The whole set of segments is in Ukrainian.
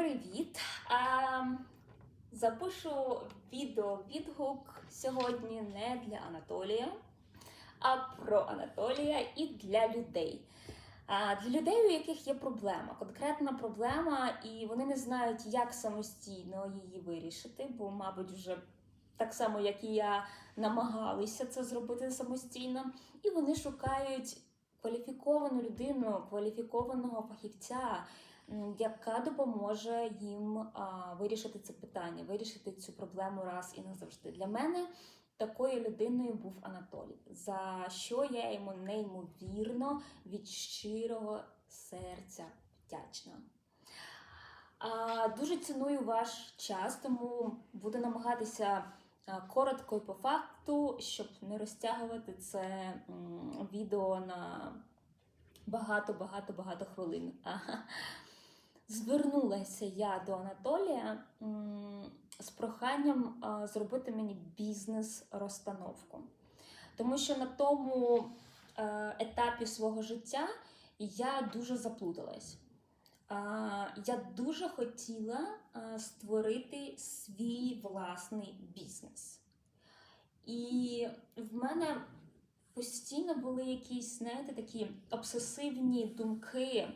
Привіт! Запишу відео-відгук сьогодні не для Анатолія, а про Анатолія і для людей. Для людей, у яких є проблема, конкретна проблема, і вони не знають, як самостійно її вирішити, бо, мабуть, вже так само, як і я, намагалися це зробити самостійно, і вони шукають кваліфіковану людину, кваліфікованого фахівця, яка допоможе їм вирішити це питання, вирішити цю проблему раз і назавжди. Для мене такою людиною був Анатолій, за що я йому неймовірно від щирого серця вдячна. Дуже ціную ваш час, тому буду намагатися коротко і по факту, щоб не розтягувати це відео на багато-багато-багато хвилин. Звернулася я до Анатолія з проханням зробити мені бізнес-розстановку. Тому що на тому е, етапі свого життя я дуже заплуталась. Я дуже хотіла створити свій власний бізнес. І в мене постійно були якісь, знаєте, такі обсесивні думки.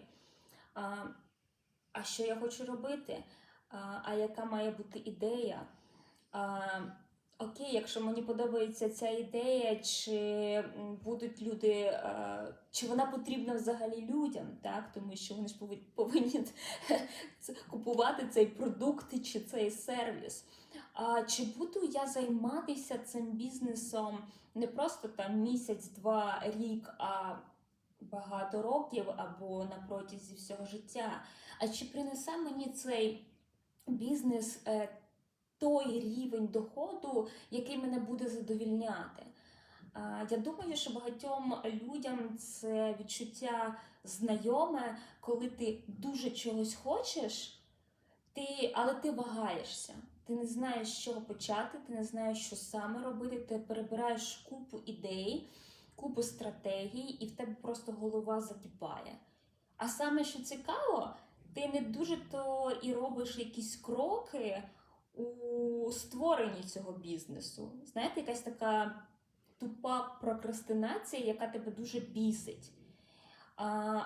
А, що я хочу робити? А, а яка має бути ідея? А, окей, якщо мені подобається ця ідея, чи будуть люди, чи вона потрібна взагалі людям, так? тому що вони ж повинні купувати цей продукт чи цей сервіс. А, чи буду я займатися цим бізнесом не просто там місяць, два, рік, а багато років або на протязі всього життя? А чи принесе мені цей бізнес е, той рівень доходу, який мене буде задовільняти? Я думаю, що багатьом людям це відчуття знайоме, коли ти дуже чогось хочеш, ти, але ти вагаєшся. Ти не знаєш, з чого почати, ти не знаєш, що саме робити, ти перебираєш купу ідей, купу стратегій, і в тебе просто голова закипає. А саме, що цікаво, ти не дуже то і робиш якісь кроки у створенні цього бізнесу. Знаєте, якась така тупа прокрастинація, яка тебе дуже бісить.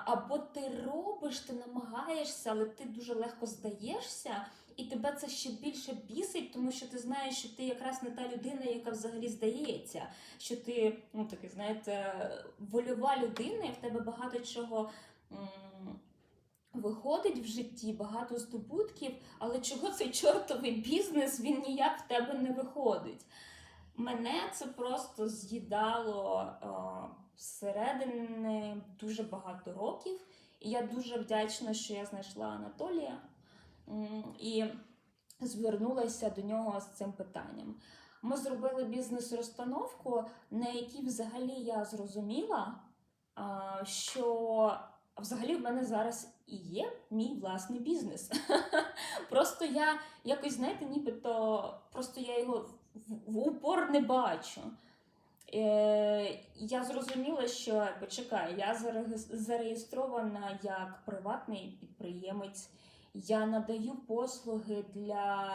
Або ти робиш, ти намагаєшся, але ти дуже легко здаєшся, і тебе це ще більше бісить, тому що ти знаєш, що ти якраз не та людина, яка взагалі здається, що ти, ну таке, знаєте, вольова людина, і в тебе багато чого. Виходить в житті багато здобутків, але чого цей чортовий бізнес він ніяк в тебе не виходить. Мене це просто з'їдало всередині дуже багато років, і я дуже вдячна, що я знайшла Анатолія і звернулася до нього з цим питанням. Ми зробили бізнес-розстановку, на якій взагалі я зрозуміла, що взагалі в мене зараз і є мій власний бізнес. Просто я якось, знаєте, нібито просто я його в, упор не бачу. Е, я зрозуміла, що почекай, я зареєс- зареєстрована як приватний підприємець. Я надаю послуги для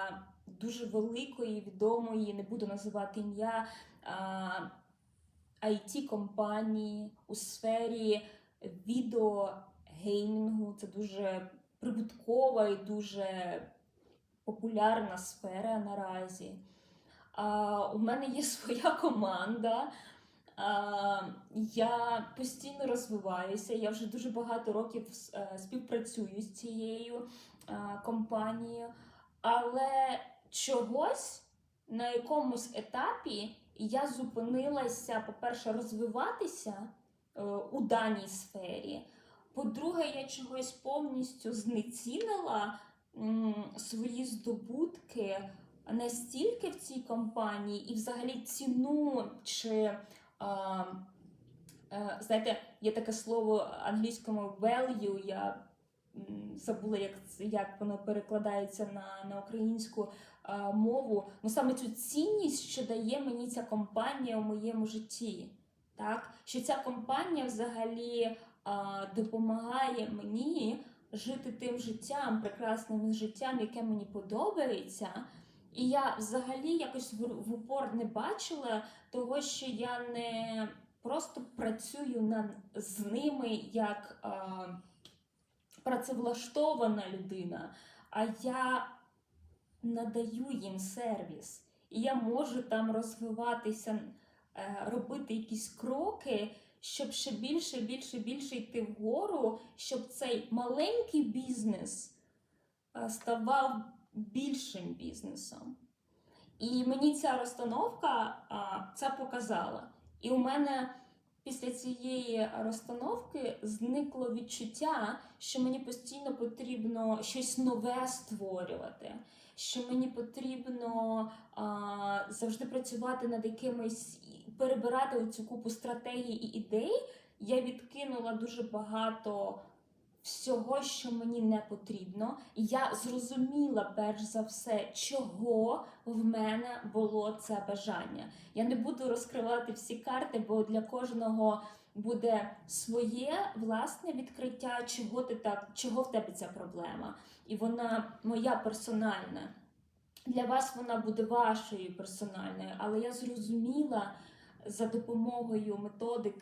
дуже великої, відомої, не буду називати ім'я, it компанії у сфері відеогеймінгу. Це дуже прибуткова і дуже популярна сфера наразі. А, у мене є своя команда. Я постійно розвиваюся. Я вже дуже багато років е, співпрацюю з цією е, компанією, але чогось на якомусь етапі я зупинилася, по-перше, розвиватися е, у даній сфері. По-друге, я чогось повністю знецінила свої здобутки настільки в цій компанії, і взагалі ціну чи. Е, знаєте, є таке слово англійському value, я забула, як, як воно перекладається на, на українську а, мову. Ну саме цю цінність, що дає мені ця компанія у моєму житті. Так? Що ця компанія взагалі а, допомагає мені жити тим життям, прекрасним життям, яке мені подобається. І я взагалі якось в, упор не бачила того, що я не просто працюю над, з ними як а, працевлаштована людина, а я надаю їм сервіс. І я можу там розвиватися, е, робити якісь кроки, щоб ще більше, більше, більше йти вгору, щоб цей маленький бізнес е, ставав більшим бізнесом. І мені ця розстановка це показала. І у мене після цієї розстановки зникло відчуття, що мені постійно потрібно щось нове створювати, що мені потрібно а, завжди працювати над якимись перебирати оцю купу стратегій і ідей. Я відкинула дуже багато всього, що мені не потрібно. І я зрозуміла перш за все, чого в мене було це бажання. Я не буду розкривати всі карти, бо для кожного буде своє власне відкриття, чого ти так, чого в тебе ця проблема. І вона моя персональна. Для вас вона буде вашою персональною, але я зрозуміла за допомогою методик,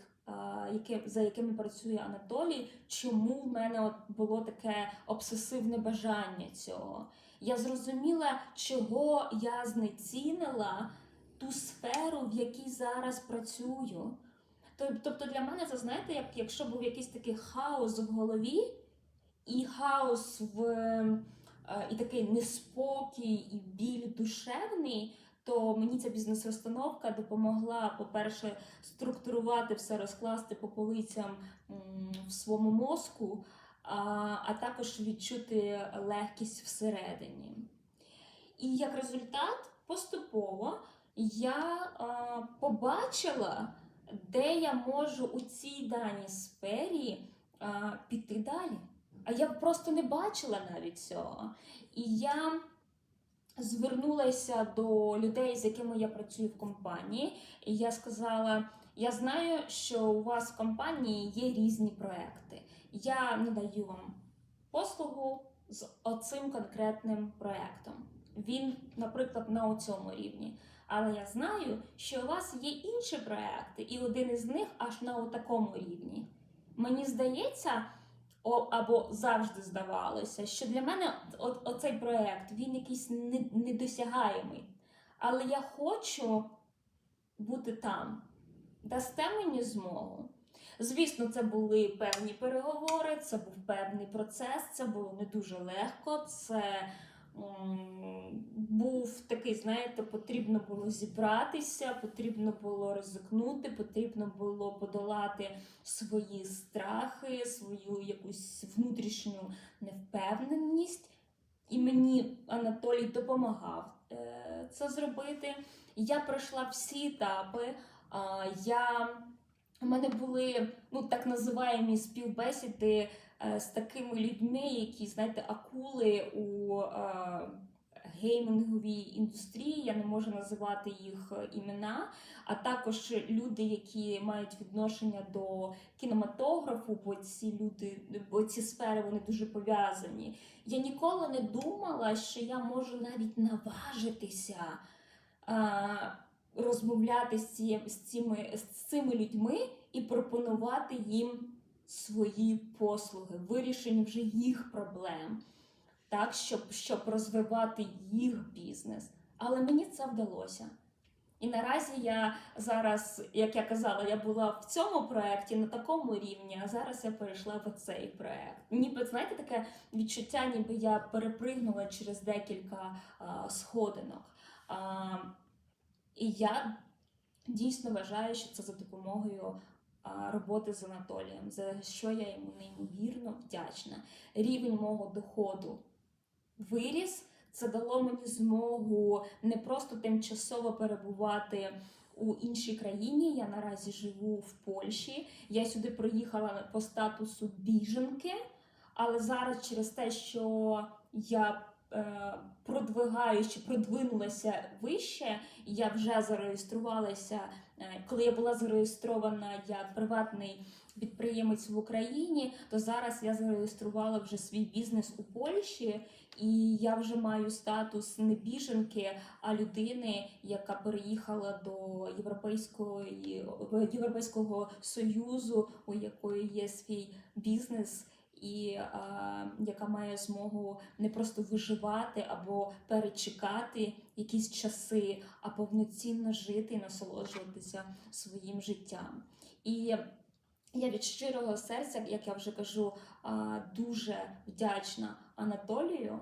яке, за якими працює Анатолій, чому в мене от було таке обсесивне бажання цього. Я зрозуміла, чого я знецінила ту сферу, в якій зараз працюю. Тобто для мене це знаєте, як якщо був якийсь такий хаос в голові, і хаос в е, і такий неспокій, і біль душевний, то мені ця бізнес-розстановка допомогла, по-перше, структурувати все, розкласти по полицям в своєму мозку, а, а також відчути легкість всередині. І як результат, поступово я а, побачила, де я можу у цій даній сфері а, піти далі. А я просто не бачила навіть цього. І я звернулася до людей, з якими я працюю в компанії, і я сказала: я знаю, що у вас в компанії є різні проекти. Я надаю вам послугу з оцим конкретним проектом. Він, наприклад, на цьому рівні. Але я знаю, що у вас є інші проекти, і один із них аж на такому рівні. Мені здається, або завжди здавалося, що для мене о- оцей проєкт він якийсь не- недосягаємий. Але я хочу бути там. Дасте мені змогу. Звісно, це були певні переговори, це був певний процес, це було не дуже легко. Це був такий, знаєте, потрібно було зібратися, потрібно було ризикнути, потрібно було подолати свої страхи, свою якусь внутрішню невпевненість. І мені Анатолій допомагав е, це зробити. Я пройшла всі етапи. Я, у мене були ну, так називаємо співбесіди з такими людьми, які, знаєте, акули у е, геймінговій індустрії. Я не можу називати їх е, імена, а також люди, які мають відношення до кінематографу, бо ці люди, бо ці сфери вони дуже пов'язані. Я ніколи не думала, що я можу навіть наважитися. Розмовляти з, цими, з цими людьми і пропонувати їм свої послуги, вирішення вже їх проблем, так, щоб, щоб розвивати їх бізнес. Але мені це вдалося. І наразі я зараз, як я казала, я була в цьому проєкті на такому рівні, а зараз я перейшла в цей проєкт. Ніби знаєте, таке відчуття, ніби я перепригнула через декілька а, сходинок. А, і я дійсно вважаю, що це за допомогою роботи з Анатолієм, за що я йому неймовірно вдячна. Рівень мого доходу виріс. Це дало мені змогу не просто тимчасово перебувати у іншій країні. Я наразі живу в Польщі. Я сюди приїхала по статусу біженки, але зараз через те, що я е, продвигаю, що продвинулася вище, я вже зареєструвалася. е, Коли я була зареєстрована як приватний підприємець в Україні, то зараз я зареєструвала вже свій бізнес у Польщі, і я вже маю статус не біженки, а людини, яка переїхала до європейської європейського союзу, у якої є свій бізнес. І а, яка має змогу не просто виживати або перечекати якісь часи, а повноцінно жити і насолоджуватися своїм життям. І я від щирого серця, як я вже кажу, дуже вдячна Анатолію.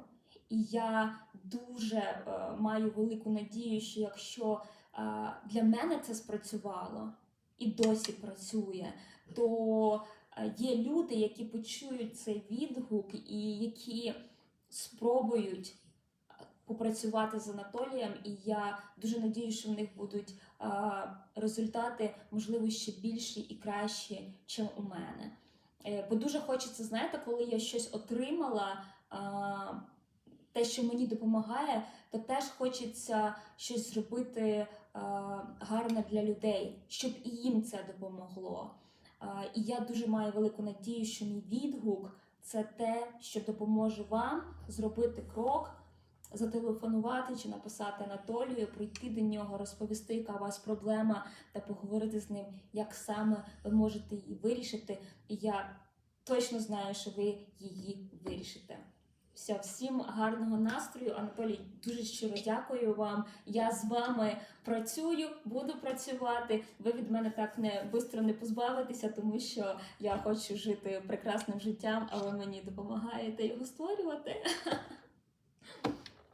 І я дуже е, маю велику надію, що якщо е, для мене це спрацювало і досі працює, то є люди, які почують цей відгук і які спробують е, попрацювати з Анатолієм. І я дуже надію, що в них будуть е, результати, можливо, ще більші і кращі, ніж у мене. Е, Бо дуже хочеться, знаєте, коли я щось отримала. е, те, що мені допомагає, то теж хочеться щось зробити е, гарне для людей, щоб і їм це допомогло. Е, і я дуже маю велику надію, що мій відгук це те, що допоможе вам зробити крок, зателефонувати чи написати Анатолію, прийти до нього, розповісти, яка у вас проблема, та поговорити з ним, як саме ви можете її вирішити. І я точно знаю, що ви її вирішите. Все, всім гарного настрою. Анатолій, дуже щиро дякую вам. Я з вами працюю, буду працювати. Ви від мене так не швидко не позбавитеся, тому що я хочу жити прекрасним життям, а ви мені допомагаєте його створювати.